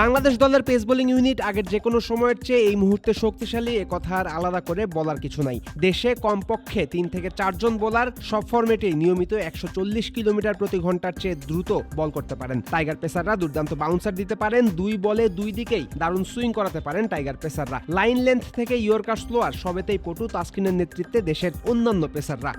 বাংলাদেশ দলের pace bowling unit আগের যে কোনো সময়ের চেয়ে এই মুহূর্তে শক্তিশালী, এ কথা আর আলাদা করে বলার কিছু নাই। দেশে কমপক্ষে তিন থেকে চারজন বোলার সব ফরম্যাটেই নিয়মিত একশো চল্লিশ কিলোমিটার প্রতি ঘণ্টার চেয়ে দ্রুত বল করতে পারেন। টাইগার পেসাররা দুর্দান্ত বাউন্সার দিতে পারেন, দুই বলে দুই দিকেই দারুণ সুইং করাতে পারেন টাইগার পেসাররা। লাইন লেন্থ থেকে ইয়র্কার স্লোয়ার সবেতেই পটু তাস্কিনের নেতৃত্বে দেশের অন্যান্য পেসাররা।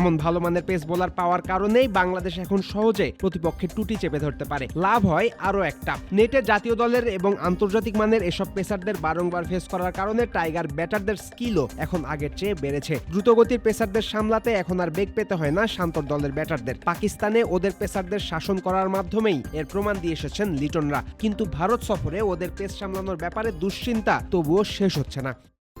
এমন ভালো মানের পেস বোলার পাওয়ার কারণেই বাংলাদেশ এখন সহজে প্রতিপক্ষের টুটি চেপে ধরতে পারে। লাভ হয় আরও একটা। নেটে জাতীয় দলের এবং আন্তর্জাতিক মানের এসব পেসারদের বারংবার ফেস করার কারণে টাইগার ব্যাটারদের স্কিলও এখন আগের চেয়ে বেড়েছে। দ্রুতগতির পেসারদের সামলাতে এখন আর বেগ পেতে হয় না শান্তর দলের ব্যাটারদের পাকিস্তানে ওদের পেসারদের শাসন করার মাধ্যমেই এর প্রমাণ দিয়ে এসেছেন লিটনরা। কিন্তু ভারত সফরে ওদের পেস সামলানোর ব্যাপারে দুশ্চিন্তা তবুও শেষ হচ্ছে না।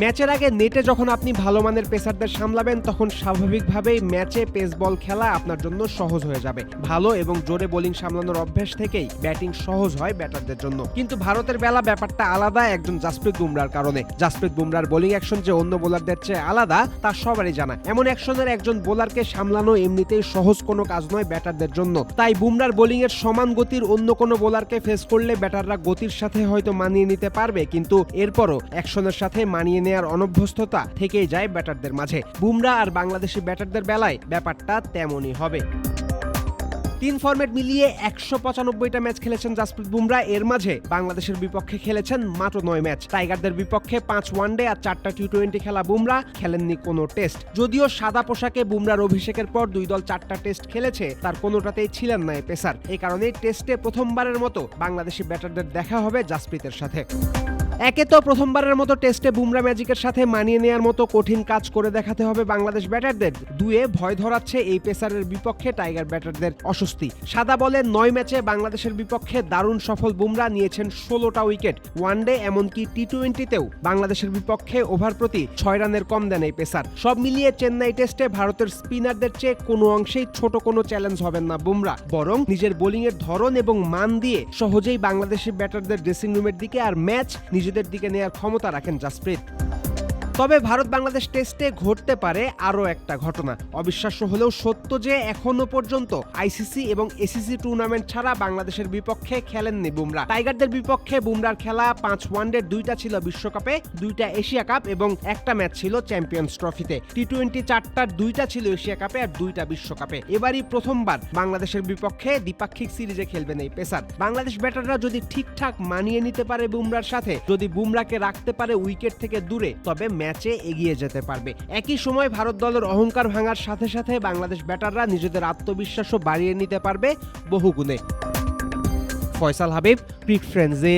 ম্যাচের আগে নেটে যখন আপনি ভালো মানের পেসারদের সামলাবেন, তখন স্বাভাবিকভাবেই ম্যাচে পেস বল খেলা আপনার জন্য সহজ হয়ে যাবে। ভালো এবং জোরে বোলিং সামলানোর অভ্যাস থেকেই ব্যাটিং সহজ হয় ব্যাটারদের জন্য। কিন্তু ভারতের বেলা ব্যাপারটা আলাদা একজন জাসপ্রীত বুমরার কারণে। জাসপ্রীত বুমরার বোলিং অ্যাকশন যে অন্য বোলারদের চেয়ে আলাদা, তা সবারই জানা। এমন অ্যাকশনের একজন বোলারকে সামলানো এমনিতেই সহজ কোনো কাজ নয় ব্যাটারদের জন্য। তাই বুমরার বোলিং এর সমান গতির অন্য কোনো বোলারকে ফেস করলে ব্যাটাররা গতির সাথে হয়তো মানিয়ে নিতে পারবে, কিন্তু এরপরও অ্যাকশনের সাথে মানিয়ে নেয়ার অনভ্যস্ততা থেকেই যায় ব্যাটারদের মাঝে। বুমরা আর বাংলাদেশি ব্যাটারদের বেলায় ব্যাপারটা তেমনই হবে। তিন ফরম্যাট মিলিয়ে একশো পঁচানব্বইটা ম্যাচ খেলেছেন জাসপ্রীত বুমরা। এর মাঝে বাংলাদেশের বিপক্ষে খেলেছেন মাত্র নয় ম্যাচ। টাইগারদের বিপক্ষে পাঁচ ওয়ানডে আর চারটা টি টোয়েন্টি খেলা বুমরা খেলেননি কোনো টেস্ট। যদিও সাদা পোশাকে বুমরার অভিষেকের পর দুই দল চারটা টেস্ট খেলেছে, তার কোনোটাতেই ছিলেন না এই পেসার। এই কারণেই টেস্টে প্রথমবারের মতো বাংলাদেশি ব্যাটারদের দেখা হবে জাসপ্রীতের সাথে। একে তো প্রথমবারের মতো টেস্টে বুমরা ম্যাজিকের সাথে মানিয়ে নেওয়ার মতো কঠিন কাজ করে দেখাতে হবে বাংলাদেশ ব্যাটারদের। দুয়ে ভয় ধরাচ্ছে এই পেসারের বিপক্ষে টাইগার ব্যাটারদের অস্বস্তি। সাদা বলে নয় ম্যাচে বাংলাদেশের বিপক্ষে দারুণ সফল বুমরা নিয়েছেন ষোলোটা উইকেট। ওয়ানডে এমনকি টি টোয়েন্টিতেও বাংলাদেশের বিপক্ষে ওভার প্রতি ছয় রানের কম দেন এই পেসার। সব মিলিয়ে চেন্নাই টেস্টে ভারতের স্পিনারদের চেয়ে কোনো অংশেই ছোট কোনো চ্যালেঞ্জ হবেন না বুমরা। বরং নিজের বোলিংয়ের ধরন এবং মান দিয়ে সহজেই বাংলাদেশি ব্যাটারদের ড্রেসিং রুমের দিকে আর ম্যাচ নিজেদের দিকে নেয়ার ক্ষমতা রাখেন জাসপ্রীত। তবে ভারত বাংলাদেশ টেস্টে ঘটতে পারে আরও একটা ঘটনা। অবিশ্বাস্য হলেও সত্য যে এখনও পর্যন্ত আইসিসি এবং এসিসি টুর্নামেন্ট ছাড়া বাংলাদেশের বিপক্ষে খেলেননি বুমরা। টাইগারদের বিপক্ষে বুমরার খেলা পাঁচ ওয়ানডের দুইটা ছিল বিশ্বকাপে, দুইটা এশিয়া কাপ এবং একটা ম্যাচ ছিল চ্যাম্পিয়ন্স ট্রফিতে। টি টোয়েন্টি চারটার দুইটা ছিল এশিয়া কাপে আর দুইটা বিশ্বকাপে। এবারই প্রথমবার বাংলাদেশের বিপক্ষে দ্বিপাক্ষিক সিরিজে খেলবেন এই পেসার। বাংলাদেশ ব্যাটাররা যদি ঠিকঠাক মানিয়ে নিতে পারে বুমরার সাথে, যদি বুমরাকে রাখতে পারে উইকেট থেকে দূরে, তবে ম্যাচে এগিয়ে যেতে পারবে। একই সময় ভারত দলের অহংকার ভাঙার সাথে সাথে বাংলাদেশ ব্যাটাররা নিজেদের আত্মবিশ্বাসও বাড়িয়ে নিতে পারবে বহুগুণে। ফয়সাল হাবিব ক্রিক ফ্রেন্ডসে